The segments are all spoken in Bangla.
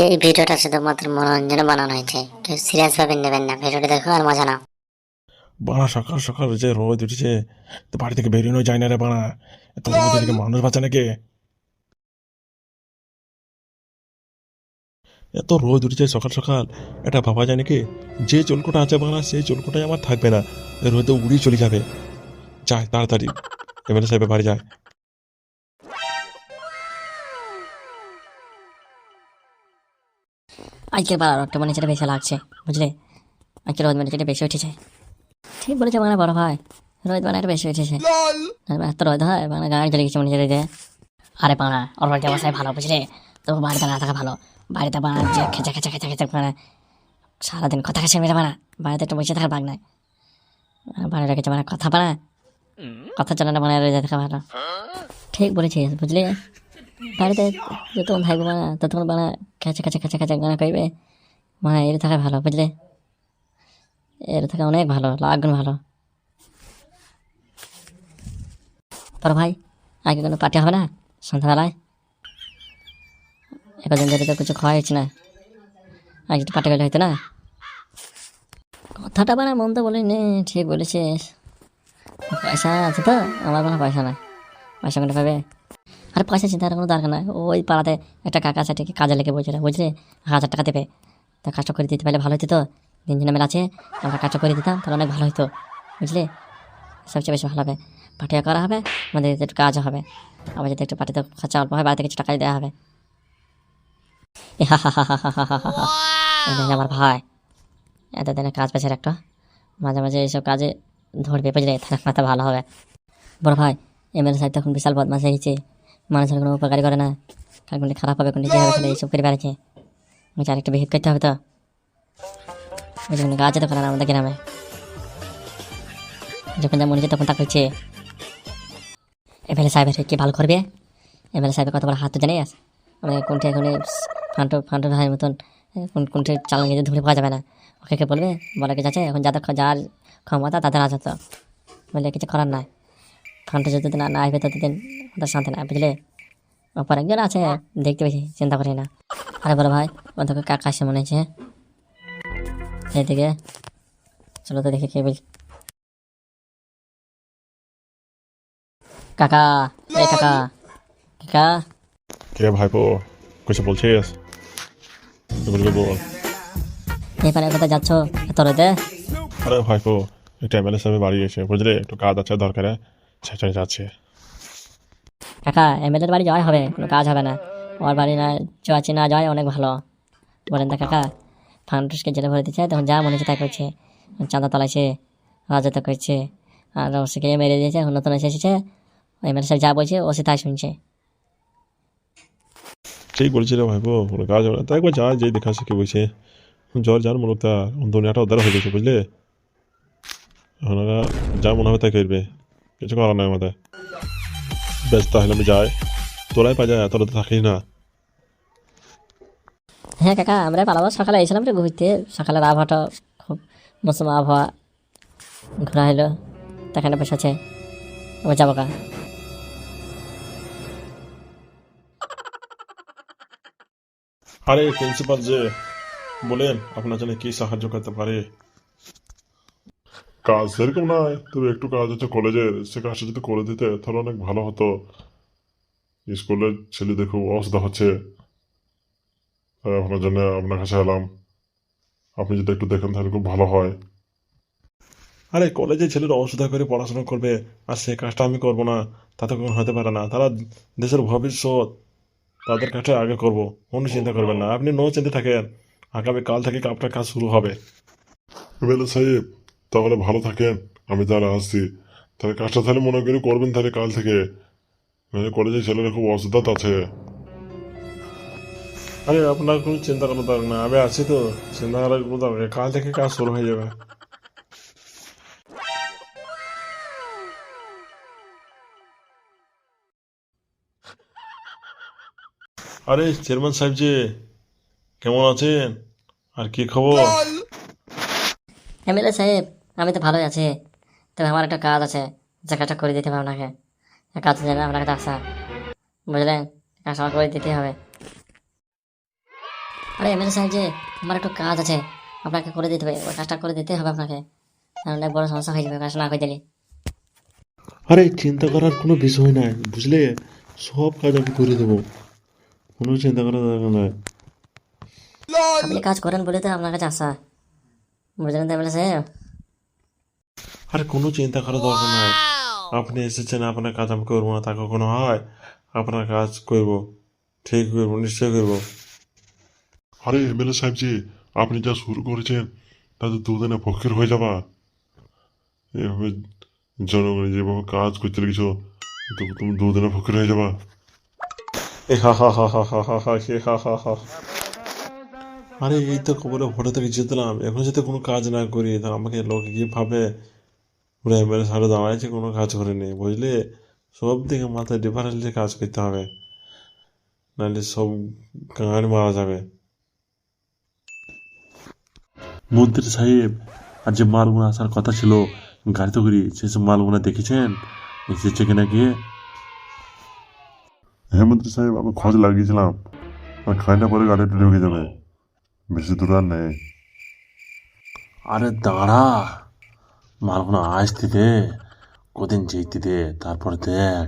এই ভিডিওটা শুধুমাত্র মনোরঞ্জনে বানানো হয়েছে। কেউ সিরিয়াস ভাবে নেবেন না। ভিডিওটা দেখো আর মজা নাও। বাড়া, সকাল সকাল যে রোদ উঠেছে, তো বাড়ি থেকে বেরোনো যায় না রে বাড়া। এত রোদ থেকে মানুষ বাঁচে নাকি? এত রোদ উঠেছে সকাল সকাল। এটা ভাবা যায় নাকি? যে চুলকোটা আছে বানা সেই চুলকোটাই আমার থাকবে না। রোদে উড়িয়ে চলে যাবে। যায় তাড়াতাড়ি। এমএলএ সাহেবের বাড়ি যায় আজকের বার রোদটা মনে হচ্ছে বেশি লাগছে বুঝলে? আজকে রোদ মনে হচ্ছে বেশি উঠেছে। ঠিক বলেছে মানে বড় ভাই রোদ মানে বেশি উঠেছে। এত রোদ হয় মানে গাড়ি চলে গেছে মনে হচ্ছে রোদে। আরে ওর বাড়িতে বসাই ভালো বুঝলে? তো বাড়িতে না থাকা ভালো বাড়িতে বানা যে খেচা খেচা খেচা খেচা মানে সারাদিন কথা খেছে মেরে বানা বাড়িতে একটু বসে থাকার ভাগ নাই। বাড়ি রেখেছে মানে কথা বানা। কথা চলে না মানে রোদে থাকা ভালো। ঠিক বলেছিস বুঝলি? বাড়িতে যতক্ষণ থাকব মানে ততক্ষণ মানে খেঁচে খেঁচে খেঁচে খেঁচে গানা করবে মানে এর থাকা ভালো, বুঝলে? এর থাকা অনেক ভালো, লাগুন ভালো। তোর ভাই, আগে কোনো পার্টি হবে না সন্ধ্যাবেলায়? একদিন ধরে তো কিছু খাওয়া হয়েছে না। আগে একটু পার্টি করলে হইতো না। কথাটা মানে মন তো বলিনি, ঠিক বলেছিস। পয়সা আছে তো, আমার কোনো পয়সা নাই। পয়সা কোনো পাবে? আর পয়সা চিন্তার কোনো দরকার নয় ওই পাড়াতে একটা কাকা আছে কাজে লেগে বলছিল বুঝলে? হাজার টাকা দেবে। তা কাজটা করে দিতে পারলে ভালো হতো দিন দিন আমার আছে, আমরা কাজটা করে দিতাম, তাহলে অনেক ভালো হতো বুঝলে? সবচেয়ে বেশি ভালো হবে। পাঠিয়ে করা হবে, আমাদের একটু কাজ হবে। আবার যদি একটু পার্টিতে খরচা অল্প হয়, বাড়িতে কিছু টাকা দেওয়া হবে। আমার ভাই। এত দিনে কাজ পেছে একটা। মাঝে মাঝে এইসব কাজে ধরবে, বুঝলে? তাহলে মাথা ভালো হবে। বড় ভাই এমএলএ সাহেব তখন বিশাল বদমাশ হয়েছে। মানুষের কোনো উপকারই করে না। কার কোনটি খারাপ হবে, কোনটি কী হবে খালি এইসব করে বেড়াচ্ছে। বলছে আরেকটু বিহেভ করতে হবে তো। ওই জন্য গাছ তো করে না আমাদের গ্রামে। যখন যা মনে হচ্ছে তখন তা করছে এমএলএ সাহেবের কি ভালো করবে? এমএলএ সাহেবের কত বড় হাত তো জানিস? মানে কোনটি এখন ফান্টো ফান্টো ভাইয়ের মতন কোন, কোনটি চালান গিয়ে ধরে পাওয়া যাবে না। ওকে কে বলবে? বলে কি যাচ্ছে এখন যাদের যার ক্ষমতা তাদের আছে তো। বলে কিছু করার নাই। ফান্টো যতদিন না আসবে ততদিন ওদের শান্তি না বুঝলে? অপর একজন আছে দেখতে পেয়েছি চিন্তা করি না। আরে বলো ভাই ওদেরকে কাকা আসে মনে হচ্ছে? এইদিকে চলো তো দেখি কে বল কাকা এই কাকা কাকা। কে ভাইপো কিছু বলছিস? বলবি বল। এখানে কোথায় যাচ্ছ? এত রোদে আরে ভাইপো একটু এমএলএ সাহেবের বাড়ি এসে বুঝলি? একটু কাজ আছে দরকারে। সেটাই যাচ্ছে। কাকা এমএলএর বাড়ি যাওয়াই হবে কোনো কাজ হবে না। ওর বাড়ি না যাচ্ছি না যাওয়াই অনেক ভালো। বলেন তো কাকা ফান্টুসকে জেলে ভরে দিচ্ছে তখন যা মনে হচ্ছে তাই করছে। চাঁদা তলাইছে রাজত্ব করছে আর ওসিকে মেরে দিয়েছে এখন নতুন এসে এসেছে। এমএলএ সাহেব যা বলছে ও সে তাই শুনছে। ঠিক বলছি রে ভাইপো কোনো কাজ হবে না। তাই একবার যা যে দেখা শিখে বলছে জ্বর যার মূলত দুনিয়াটা উদ্ধার হয়ে গেছে বুঝলে? ওরা যা মনে হবে তাই করবে। কিছু করার নাই আমাদের। বেশ তাহলে আমি যাই। তোরাই পা যায় তোরা তো থাকিস না। হ্যাঁ কাকা আমরা পালাবো সকালে। এসেছিলাম রে ঘুরতে। সকালের আবহাওয়াটা খুব মৌসুম আবহাওয়া। ঘোরা হলো। সেখানে বসে আছে। ও যাব কা আরে প্রিন্সিপাল যে বলেন আপনার জন্য কি সাহায্য করতে পারে? কাজ সেরকম নয় তবে একটু কাজ হচ্ছে কলেজের সে কাজটা যদি করে দিতে তাহলে অনেক ভালো হতো। স্কুলের ছেলেদের খুব অসুবিধা হচ্ছে। আপনার জন্য আপনার কাছে এলাম। আপনি যদি একটু দেখেন তাহলে খুব ভালো হয়। আরে কলেজে ছেলেরা অসুবিধা করে পড়াশোনা করবে আর সে কাজটা আমি করব না তাতে কোনো হতে পারে না। তারা দেশের ভবিষ্যৎ তাদের কাজটা আগে করব কোনো চিন্তা করবেন না। আপনি নো চিন্তা থাকেন আগামী কাল থেকে আপনার কাজ শুরু হবে। সাহেব তাহলে ভালো থাকেন। আমি তাহলে আসছি। তাহলে কাজটা তাহলে মনে করি করবেন তাহলে কাল থেকে। নাহলে কলেজের ছেলেরা খুব অসুবিধা আছে। আরে, আপনার কোনো চিন্তা করার দরকার না আমি আছি তো। চিন্তা করার কোনো দরকার কাল থেকে কাজ শুরু হয়ে যাবে। আরে, চেয়ারম্যান সাহেব যে, কেমন আছেন? আর কি খবর? সাহেব আমি তো ভালোই আছি। তবে আমার একটা কাজ আছে যে কাজটা করে দিতে হবে আপনাকে। এই কাজের আপনাকে আসা। বুঝলেন? কাজ আমার করে দিতে হবে। আরে এমএলএ সাহেব যে আমার একটু কাজ আছে। আপনাকে করে দিতে হবে। ওই কাজটা করে দিতে হবে আপনাকে। অনেক বড় সমস্যা হয়ে যাবে কাজ না করে দিলে। আরে চিন্তা করার কোনো বিষয় নাই বুঝলে? সব কাজ আমি করে দেবো। কোনো চিন্তা করার দরকার নাই। আপনি কাজ করেন বলে তো আপনার কাছে আসা। বুঝলেন তো এমএলএ সাহেব? আরে কোনো চিন্তা করার দরকার নাই। আপনি এসেছেন আপনার কাজ আমি করব না তা কখনো হয়? আপনার কাজ করব ঠিক করব নিশ্চয় করব। আরে এমএলএ সাহেব জি আপনি যা শুরু করেছেন তাতে দুদিনে পক্ষের হয়ে যাবা। এভাবে জনগণ যেভাবে কাজ করতে লেগেছো তুমি দুদিনে পক্ষের হয়ে যাবা। এ হা হা হা হা হা হা হা হা হা হা আরে এই তো কবলে ভোটে থেকে জিতলাম এখন যদি কোনো কাজ না করি তাহলে আমাকে লোকে কি ভাবে? ওরা এমএলএ সারে দাঁড়াইছে কোনো কাজ করেনি বুঝলে? সব দিকে মাথায় ডিফারেন্সে কাজ করতে হবে। নাহলে সব গাঁড় মারা যাবে। মন্ত্রী সাহেব আর যে মালগুলো আসার কথা ছিল গাড়িতে করি সেসব মালগুলো দেখেছেন? এসেছে কিনা গিয়ে? হ্যাঁ মন্ত্রী সাহেব আমি খোঁজ লাগিয়েছিলাম। আর খাইনা পরে গাড়িটা ঢুকে যাবে। বেশি দূর আর নেই। আরে দাঁড়া। মালগুলো আসতে দে, কদিন যেতে দে, তারপর দেখ,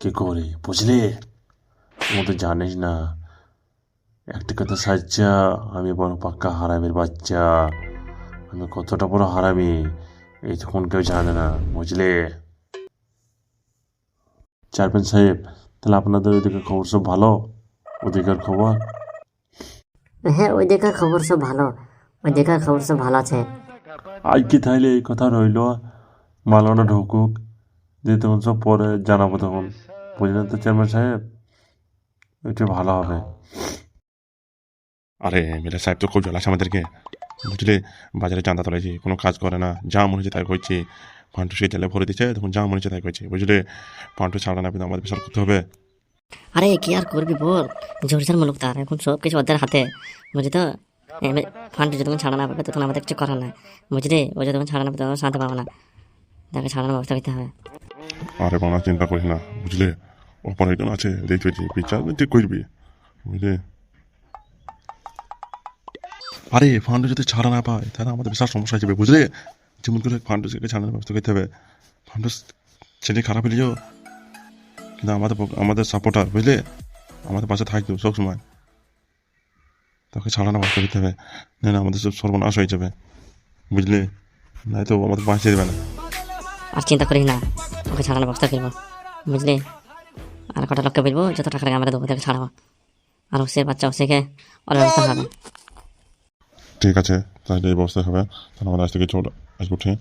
কি করি, বুঝলি? ও তো জানিস না, একটা কথা সাজ্জা, আমি বড় পাক্কা হারামির বাচ্চা, আমি কতটা বড় হারামি, এই তখন কেউ জানে না, বুঝলে? চেয়ারম্যান সাহেব, তাহলে আপনাদের ওইদিকে খবর সব ভালো? ওদিকের খবর? হ্যাঁ ওই দেখার খবর সব ভালো ওই দেখার খবর সব ভালো আছে। আজকে তাহলে এই কথা রইল মালানা ঢুকুক দিয়ে তখন সব পরে জানাব তখন। বুঝলেন তো চেয়ারম্যান সাহেব? এটা ভালো হবে। আরে মেলা সাহেব তো খুব জ্বালাস আমাদেরকে। বুঝলে বাজারে চাঁদা তোলাইছি কোনো কাজ করে না। যা মনে হচ্ছে তাই করছি। ফান্টু সেই তেলে ভরে দিচ্ছে তখন যা মনে হচ্ছে তাই করছি। বুঝলে ফান্টু ছাড়া না পেলে আমাদের বিচার করতে হবে। আরে কি আর করবি বল? জোরজার মুলুক তার এখন সব কিছু ওদের হাতে বুঝলি তো? ফান্ড যতক্ষণ ছাড়া না পাবে তখন আমাদের কিছু করার নাই। বুঝলি? ও যতক্ষণ ছাড়া না পাবে তখন শান্তি পাবো না তাকে ছাড়ানোর ব্যবস্থা করতে হবে। আরে বানা চিন্তা করিস না, বুঝলে? অপর একজন আছে দেখতে পাচ্ছি বিচার ঠিক করবি, বুঝলে? আরে ফান্ড যদি ছাড়া না পায়, তাহলে আমাদের বিশাল সমস্যা হয়ে যাবে, বুঝলে? যেমন করে ফান্ড ছাড়ানোর ব্যবস্থা করতে হবে। ফান্ড ছেলে খারাপ হয়ে হলেও, কিন্তু আমাদের আমাদের সাপোর্টার বুঝলে? আমাদের পাশে থাকতো সবসময়। তাকে ছাড়ানোর ব্যবস্থা করতে হবে। না আমাদের সব সর্বনাশ হয়ে যাবে। বুঝলে? নাই তো আমাদের বাঁচিয়ে দেবে না। আর চিন্তা করিস না ওকে ছাড়ানোর ব্যবস্থা করব বুঝলি? আর কটা লোককে বলব যত টাকা আমরা দেবো তাকে ছাড়াবো আর সে বাচ্চা সেকে ওর ব্যবস্থা হবে। ঠিক আছে তাহলে এই ব্যবস্থা হবে। তাহলে আমাদের আজ থেকে চলে আসব ঠিক